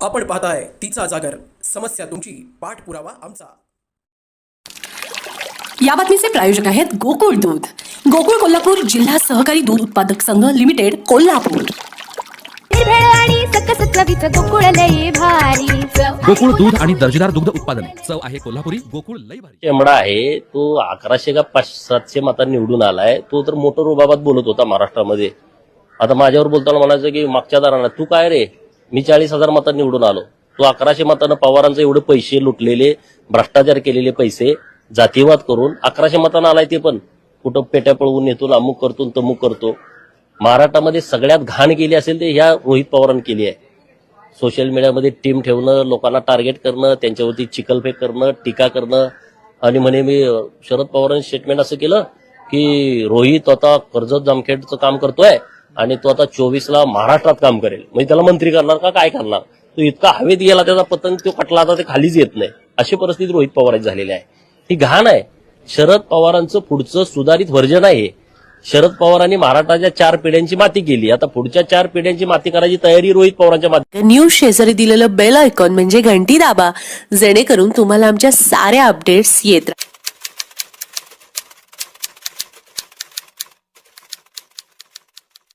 आपण पाहताय तिचा जागर. समस्या तुमची. पाठपुरावा आमचा. या बातमीचे प्रायोजक आहेत गोकुळ दूध. गोकुळ कोल्हापूर जिल्हा सहकारी दूध उत्पादक संघ लिमिटेड कोल्हापूर. गोकुळ लई भारी गोकुळ दूध आणि दर्जेदार दुग्ध उत्पादन. चव आहे कोल्हापुरी गोकुळ लई भारी. चेमडा आहे तो अकराशे का पाच सातशे मतांनी निवडून आलाय. तो तर मोटर रुबाबात बोलत होता महाराष्ट्रामध्ये. आता माझ्यावर बोलताना म्हणायचं की मागच्या दाराला तू काय रे? मी चाळीस हजार मतांनी निवडून आलो. तो अकराशे मतानं पवारांचे एवढे पैसे लुटलेले भ्रष्टाचार केलेले पैसे जातीवाद करून अकराशे मतांना आलाय ते पण. कुठं पेट्या पळवून येतो अमुक करतो तमुक करतो. महाराष्ट्रामध्ये सगळ्यात घाण केली असेल ते ह्या रोहित पवारांनी केली आहे. सोशल मीडियामध्ये टीम ठेवणं लोकांना टार्गेट करणं त्यांच्यावरती चिखलफेक करणं टीका करणं. आणि म्हणे मी शरद पवारांनी स्टेटमेंट असं केलं की रोहित आता कर्जत जामखेडचं काम करतोय. आणि तो आता चोवीसला महाराष्ट्रात काम करेल. म्हणजे त्याला मंत्री करणार का काय करणार? तो इतका हवेत गेला त्याचा पतंग तो कटला आता ते खालीच येत नाही. अशी परिस्थिती रोहित पवारांची झालेली आहे. ही घाण आहे. शरद पवारांचं पुढचं सुधारित व्हर्जन आहे. शरद पवारांनी महाराष्ट्राच्या चार पिढ्यांची माती केली. आता पुढच्या चार पिढ्यांची माती करायची तयारी रोहित पवारांच्या माती न्यूज शेजारी दिलेलं बेल आयकॉन म्हणजे घंटी दाबा. जेणेकरून तुम्हाला आमच्या साऱ्या अपडेट्स येत राहतील